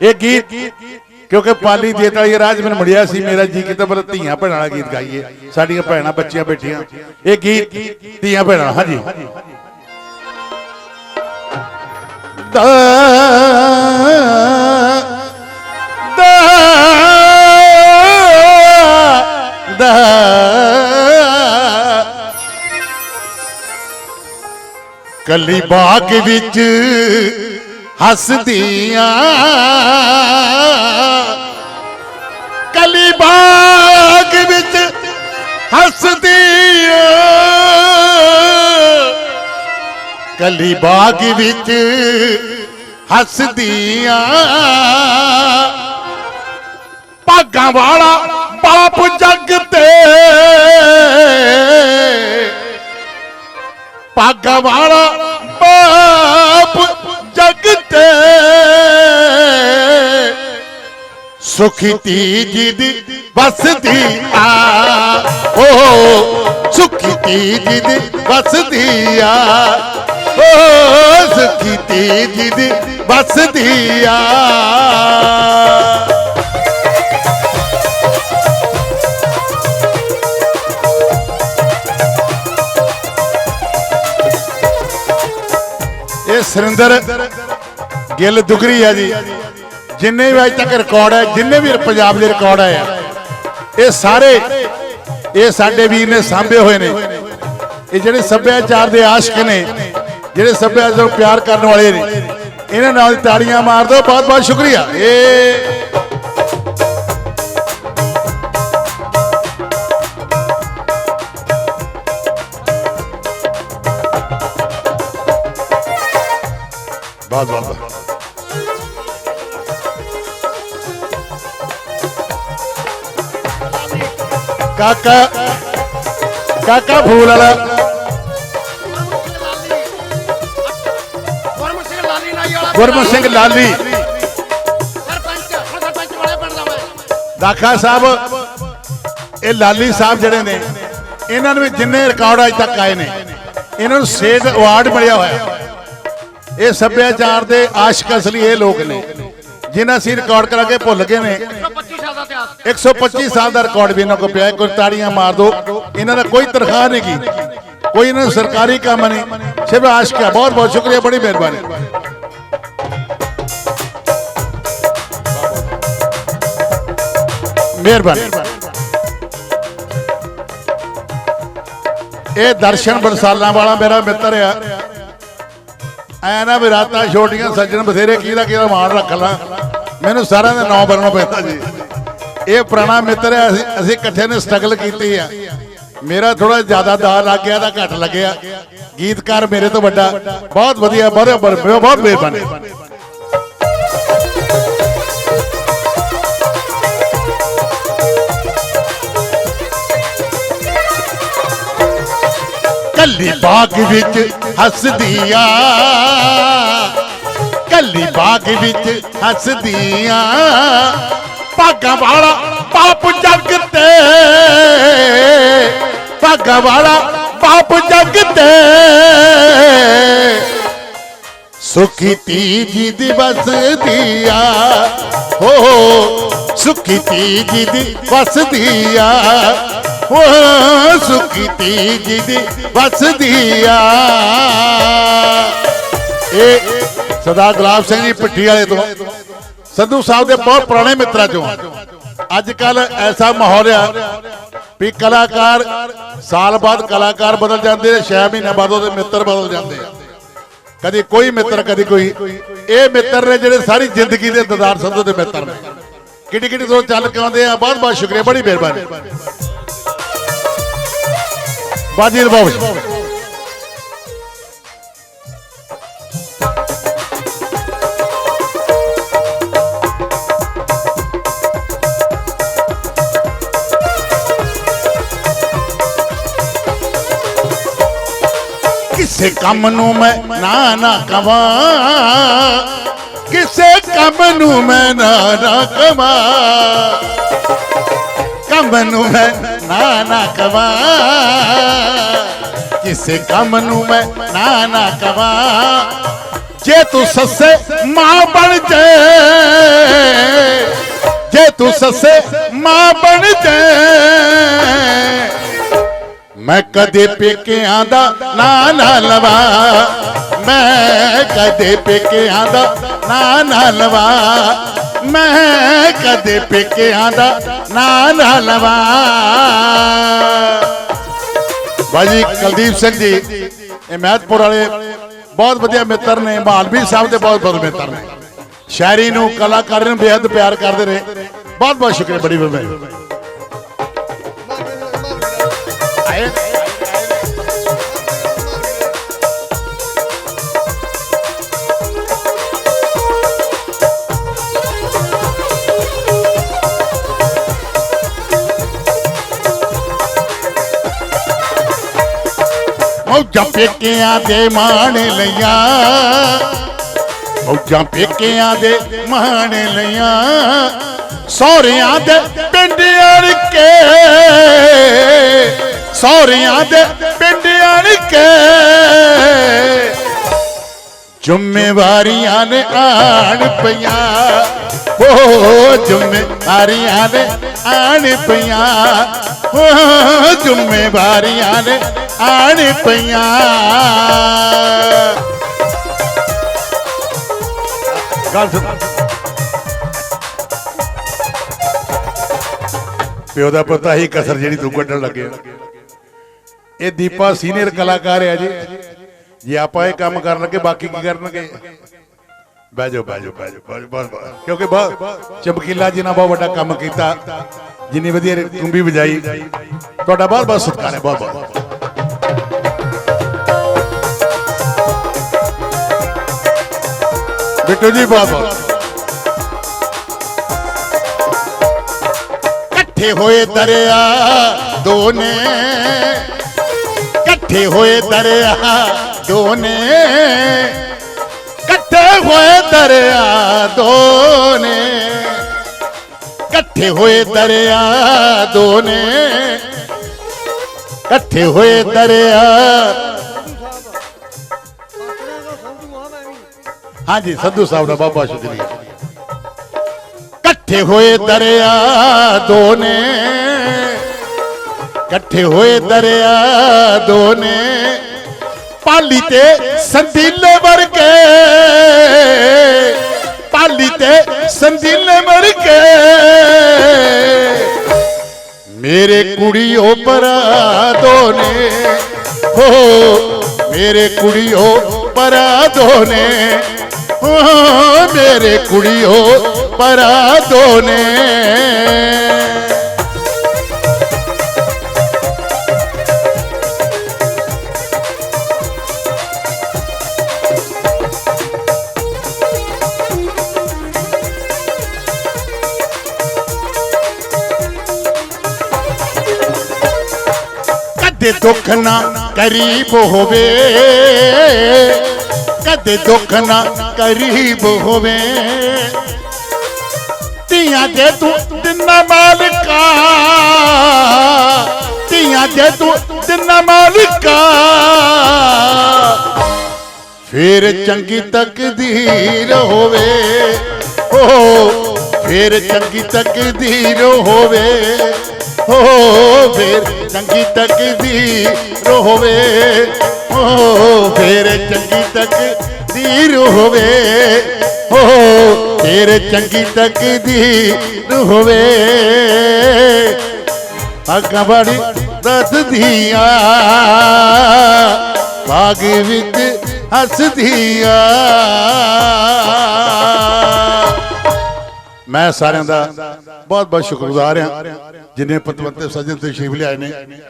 ਇਹ ਗੀਤ, ਕਿਉਂਕਿ ਪਾਲੀ ਦੇਤ ਵਾਲੀ ਰਾਜ ਮੈਨੂੰ ਮੁੜਿਆ ਸੀ, ਮੇਰਾ ਜੀ ਕਿਤੇ ਬਲ ਧੀਆਂ ਭੈਣਾਂ ਵਾਲਾ ਗੀਤ ਗਾਈਏ, ਸਾਡੀਆਂ ਭੈਣਾਂ ਬੱਚੀਆਂ ਬੈਠੀਆਂ। ਇਹ ਗੀਤ ਧੀਆਂ ਭੈਣਾਂ ਹਾਂਜੀ। ਦਾ ਦਾ ਦਾ, ਕੱਲੀ ਬਾਗ ਵਿੱਚ ਹੱਸਦੀਆਂ। ਕਲੀ ਬਾਗ ਵਿੱਚ ਹੱਸਦੀਆਂ। ਕਲੀ ਬਾਗ ਵਿੱਚ ਹੱਸਦੀਆਂ। ਭਾਗਾਂ ਵਾਲਾ ਬਾਪ ਜੱਗ ਤੇ। ਭਾਗਾਂ ਵਾਲਾ ਸੁਖੀ ਤੀਜੀ ਦੀ ਵਸਦੀ ਆ। ਓ, ਸੁਖੀ ਤੀਜੀ ਦੀ ਵਸਦੀ ਆ। ਓ, ਸੁਖੀ ਤੀਜੀ ਦੀ ਵਸਦੀ ਆ। ਇਹ ਸੁਰਿੰਦਰ ਗਿੱਲ ਦੁਗਰੀ ਆ ਜੀ। ਜਿੰਨੇ ਵੀ ਅੱਜ ਤੱਕ ਰਿਕਾਰਡ ਹੈ, ਜਿੰਨੇ ਵੀ ਪੰਜਾਬ ਦੇ ਰਿਕਾਰਡ ਆਏ ਆ, ਇਹ ਸਾਰੇ ਇਹ ਸਾਡੇ ਵੀਰ ਨੇ ਸਾਂਭੇ ਹੋਏ ਨੇ। ਇਹ ਜਿਹੜੇ ਸੱਭਿਆਚਾਰ ਦੇ ਆਸ਼ਕ ਨੇ, ਜਿਹੜੇ ਸੱਭਿਆਚਾਰ ਨੂੰ ਪਿਆਰ ਕਰਨ ਵਾਲੇ ਨੇ, ਇਹਨਾਂ ਨਾਲ ਤਾੜੀਆਂ ਮਾਰ ਦਿਓ, ਬਹੁਤ ਬਹੁਤ ਸ਼ੁਕਰੀਆ। ਇਹ ਬਹੁਤ ਬਹੁਤ ਕਾਕਾ ਕਾਕਾ ਫੂਲ ਵਾਲਾ। ਗੁਰਮੁਖ ਸਿੰਘ ਲਾਲੀ ਨਾਈ ਵਾਲਾ। ਗੁਰਮੁਖ ਸਿੰਘ ਲਾਲੀ। ਸਰਪੰਚ ਹੁਣ ਸਰਪੰਚ ਵਾਲੇ ਪਿੰਡ ਦਾ ਮੈਂ। ਦਾਖਾ ਸਾਹਿਬ ਇਹ ਲਾਲੀ ਸਾਹਿਬ ਜਿਹੜੇ ਨੇ ਇਹਨਾਂ ਨੂੰ ਜਿੰਨੇ ਰਿਕਾਰਡ ਅੱਜ ਤੱਕ ਆਏ ਨੇ ਇਹਨਾਂ ਨੂੰ ਸੇਜ ਅਵਾਰਡ ਮਿਲਿਆ ਹੋਇਆ। ਇਹ ਸੱਭਿਆਚਾਰ ਦੇ ਆਸ਼ਿਕ ਅਸਲੀ ਇਹ ਲੋਕ ਨੇ। ਜਿਨ੍ਹਾਂ ਅਸੀਂ ਰਿਕਾਰਡ ਕਰਾ ਕੇ ਭੁੱਲ ਗਏ ਨੇ। 125 ਸਾਲ ਦਾ ਇਤਿਹਾਸ 125 ਸਾਲ ਦਾ ਰਿਕਾਰਡ ਵੀ ਇਹਨਾਂ ਕੋਲ ਪਿਆ ਕੋਈ ਤਾੜੀਆਂ ਮਾਰ ਦੋ। ਇਹਨਾਂ ਦਾ ਕੋਈ ਤਨਖਾਹ ਨਹੀਂ ਕੀ ਕੋਈ ਇਹਨਾਂ ਨੂੰ ਸਰਕਾਰੀ ਕੰਮ ਨਹੀਂ। ਸ਼ਿਵ ਆਸ਼ਕ ਬਹੁਤ ਬਹੁਤ ਸ਼ੁਕਰੀਆ। ਬੜੀ ਮਿਹਰਬਾਨੀ। ਮਿਹਰਬਾਨੀ। ਇਹ ਦਰਸ਼ਨ ਬਰਸਾਲਾਂ ਵਾਲਾ ਮੇਰਾ ਮਿੱਤਰ ਆ। ਐ ਨਾ ਵੀ ਰਾਤਾਂ ਛੋਟੀਆਂ ਸੱਜਣ ਬਥੇਰੇ ਕਿਹਦਾ ਕਿਹਦਾ ਮਾਣ ਰੱਖ ਲਾਂ। ਮੈਨੂੰ ਸਾਰਿਆਂ ਦਾ ਨਾਂ ਬਰਨਾ ਪੈਂਦਾ ਜੀ। ਇਹ ਪੁਰਾਣਾ ਮਿੱਤਰ ਹੈ, ਅਸੀਂ ਅਸੀਂ ਇਕੱਠੇ ਨੇ ਸਟਰਗਲ ਕੀਤੀ ਆ। ਮੇਰਾ ਥੋੜਾ ਜ਼ਿਆਦਾ ਦਾ ਲੱਗ ਗਿਆ, ਤਾਂ ਘੱਟ ਲੱਗਿਆ। ਗੀਤਕਾਰ ਮੇਰੇ ਤੋਂ ਵੱਡਾ। ਬਹੁਤ ਵਧੀਆ, ਬਹੁਤ ਬਹੁਤ ਮਿਹਰਬਾਨੀ। ਕੱਲੀ ਬਾਗ ਵਿੱਚ ਹੱਸਦੀ ਆ ਕੱਲੀ ਬਾਗ ਵਿੱਚ ਹੱਸਦੀਆਂ। ਭਾਗਾਂ ਵਾਲਾ ਪਾਪ ਜੱਗ ਤੇ। ਭਾਗਾਂ ਵਾਲਾ ਪਾਪ ਜੱਗ ਤੇ। ਸੁਖੀ ਤੀਜੀ ਦੀ ਵਸਦੀ ਆ ਹੋ, ਸੁਖੀ ਤੀਜੀ ਦੀ ਵਸਦੀ ਆ ਹੋ, ਸੁਖੀ ਤੀਜੀ ਦੀ ਵਸਦੀ ਆ ਇਹ ਸਰਦਾਰ ਗੁਲਾਬ ਸਿੰਘ ਜੀ ਭੱਟੀ ਵਾਲੇ ਤੋਂ। ਸੰਧੂ ਸਾਹਿਬ ਦੇ ਬਹੁਤ ਪੁਰਾਣੇ ਮਿੱਤਰਾਂ ਚੋਂ। ਅੱਜ ਕੱਲ ਐਸਾ ਮਾਹੌਲ ਆ ਵੀ ਕਲਾਕਾਰ ਸਾਲ ਬਾਅਦ ਕਲਾਕਾਰ ਬਦਲ ਜਾਂਦੇ ਨੇ 6 ਮਹੀਨੇ ਬਾਅਦ ਉਹਦੇ ਮਿੱਤਰ ਬਦਲ ਜਾਂਦੇ ਆ। ਕਦੀ ਕੋਈ ਮਿੱਤਰ, ਕਦੀ ਕੋਈ। ਇਹ ਮਿੱਤਰ ਨੇ ਜਿਹੜੇ ਸਾਰੀ ਜ਼ਿੰਦਗੀ ਦੇ ਦਦਾਰ ਸੰਧੂ ਦੇ ਮਿੱਤਰ ਨੇ। ਕਿੱਡੀ ਕਿੱਡੀ ਤੋਂ ਚੱਲ ਕੇ ਆਉਂਦੇ ਆ, ਬਹੁਤ ਬਹੁਤ ਸ਼ੁਕਰੀਆ, ਬੜੀ ਮਿਹਰਬਾਨੀ। ਬਾਜੀ ਰਬਾਬ ਕੰਮ ਨੂੰ ਮੈਂ ਨਾ ਨਾ ਕਵਾਂ। ਕਿਸੇ ਕੰਮ ਨੂੰ ਮੈਂ ਨਾ ਨਾ ਕਵਾਂ। ਕੰਮ ਨੂੰ ਮੈਂ ਨਾ ਨਾ ਕਵਾਂ। ਕਿਸੇ ਕੰਮ ਨੂੰ ਮੈਂ ਨਾ ਨਾ ਕਵਾਂ। ਜੇ ਤੂੰ ਸੱਸੇ ਮਾਂ ਬਣ ਜੇ। ਸੱਸੇ ਮਾਂ ਬਣ ਜਾ। ਮੈਂ ਕਦੇ ਪੇਕਿਆਂ ਦਾ ਨਾਂ ਨਾ ਲਵਾ। ਮੈਂ ਕਦੇ ਪੇਕਿਆਂ ਦਾ ਨਾਂ ਨਾ ਲਵਾ। ਮੈਂ ਕਦੇ ਪੇਕਿਆਂ ਦਾ ਨਾਂ ਨਾ ਲਵਾ। ਬਾਜੀ ਕੁਲਦੀਪ ਸਿੰਘ ਜੀ, ਇਹ ਮਹਿਤਪੁਰ ਵਾਲੇ ਬਹੁਤ ਵਧੀਆ ਮਿੱਤਰ ਨੇ ਮਾਲਵੀ ਸਾਹਿਬ ਦੇ ਬਹੁਤ ਬਹੁਤ ਮਿੱਤਰ ਨੇ। ਸ਼ਾਇਰੀ ਨੂੰ ਕਲਾਕਾਰੀ ਨੂੰ ਬੇਹੱਦ ਪਿਆਰ ਕਰਦੇ ਰਹੇ ਬਹੁਤ ਬਹੁਤ ਸ਼ੁਕਰੀਆ ਬੜੀ ਬੜੀ ਆਏ। ਮੌਜਾਂ ਪੇਕਿਆਂ ਦੇ ਮਾਣ ਲਈਆਂ। ਮੌਜਾਂ ਪੇਕਿਆਂ ਦੇ ਮਾਣ ਲਈਆਂ। ਸਹੁਰਿਆਂ ਦੇ ਪਿੰਡ ਅੜ ਕੇ ਸਹੁਰਿਆਂ ਦੇ ਪਿੰਡ ਅੜ ਕੇ। ਜ਼ਿੰਮੇਵਾਰੀਆਂ ਨੇ ਆਣ ਪਈਆਂ। ਓ ਜ਼ਿੰਮੇਵਾਰੀਆਂ ਨੇ ਆਣ ਪਈਆਂ। ਓ ਜ਼ਿੰਮੇਵਾਰੀਆਂ ਨੇ ਆਣ ਪਈਆਂ। ਗੱਲ ਸੁਣ। ਪਿਓ ਦਾ ਪਤਾ ਹੀ ਕਸਰ ਜਿਹੜੀ ਤੂੰ ਕੱਢਣ ਲੱਗੇ ਇਹ ਦੀਪਾ ਸੀਨੀਅਰ ਕਲਾਕਾਰ ਹੈ ਜੀ ਜੇ ਆਪਾਂ ਇਹ ਕੰਮ ਕਰਨ ਲੱਗੇ ਬਾਕੀ ਕੀ ਕਰਨਗੇ ਬਹਿ ਜਾਓ ਬਹਿ ਜਾਓ ਬਹਿ ਜਾਓ ਬਹਿ ਜਾਓ, ਬਸ ਬਸ ਕਿਉਂਕਿ ਬਹੁਤ ਚਮਕੀਲਾ ਜੀ ਨੇ ਬਹੁਤ ਵੱਡਾ ਕੰਮ ਕੀਤਾ ਜਿੰਨੀ ਵਧੀਆ ਤੁੰਬੀ ਵਜਾਈ ਤੁਹਾਡਾ ਬਹੁਤ ਬਹੁਤ ਸਤਿਕਾਰ ਹੈ ਬਹੁਤ ਬਹੁਤ ਬਿੱਟੂ ਜੀ ਬਹੁਤ ਬਹੁਤ ਇਕੱਠੇ ਹੋਏ ਦਰਿਆ ਦੋਨੇ ਇਕੱਠੇ ਹੋਏ ਦਰਿਆ, ਦੋਨੇ। ਇਕੱਠੇ ਹੋਏ ਦਰਿਆ, ਦੋਨੇ। ਇਕੱਠੇ ਹੋਏ ਦਰਿਆ, ਦੋਨੇ। ਇਕੱਠੇ ਹੋਏ ਦਰਿਆ। ਹਾਂਜੀ, ਸੰਧੂ ਸਾਹਿਬ ਦਾ ਬਾਬਾ ਸ਼ੁਕਰੀਆ। ਇਕੱਠੇ ਹੋਏ ਦਰਿਆ, ਦੋਨੇ। ਇਕੱਠੇ ਹੋਏ ਦਰਿਆ ਦੋਨੇ ਪਾਲੀ ਤੇ ਸੰਦੀਲੇ ਵਰਗੇ ਪਾਲੀ ਤੇ ਸੰਦੀਲੇ ਵਰਗੇ ਮੇਰੇ ਕੁੜੀਓ ਪਰਾ ਦੋਨੇ ਹੋ ਮੇਰੇ ਕੁੜੀਓ ਪਰਾ ਦੋਨੇ ਹੋ ਮੇਰੇ ਕੁੜੀਓ ਪਰਾ ਦੋਨੇ ਕਦੇ ਦੁੱਖ ਨਾ ਕਰੀਬ ਹੋਵੇ। ਕਦੇ ਦੁੱਖ ਨਾ ਕਰੀਬ ਹੋਵੇ। ਧੀਆਂ ਦੇ ਤੂੰ ਦਿਨਾ ਮਾਲਕਾ, ਧੀਆਂ ਦੇ ਤੂੰ ਦਿਨਾ ਮਾਲਕਾ, ਫੇਰ ਚੰਗੀ ਤਕਦੀਰ ਹੋਵੇ। ਓ, ਫੇਰ ਚੰਗੀ ਤਕਦੀਰ ਹੋਵੇ। ਹੋ ਫੇਰ ਚੰਗੀ ਤਕਦੀਰ ਹੋਵੇ ਹੋ ਫੇਰ ਚੰਗੀ ਤਕਦੀਰ ਹੋਵੇ ਹੋ ਫੇਰ ਚੰਗੀ ਤਕਦੀਰ ਹੋਵੇ ਅੱਗਾ ਬੜੀ ਦੱਸਦੀਆਂ, ਬਾਗ ਵਿੱਚ ਹੱਸਦੀਆਂ। ਮੈਂ ਸਾਰਿਆਂ ਦਾ ਬਹੁਤ ਬਹੁਤ ਸ਼ੁਕਰਗੁਜ਼ਾਰ ਹਾਂ ਜਿਨੇ ਪਤਵੰਤੇ ਸੱਜਣ ਤੇ ਸ਼ਿਵ ਲਿਆਏ ਨੇ।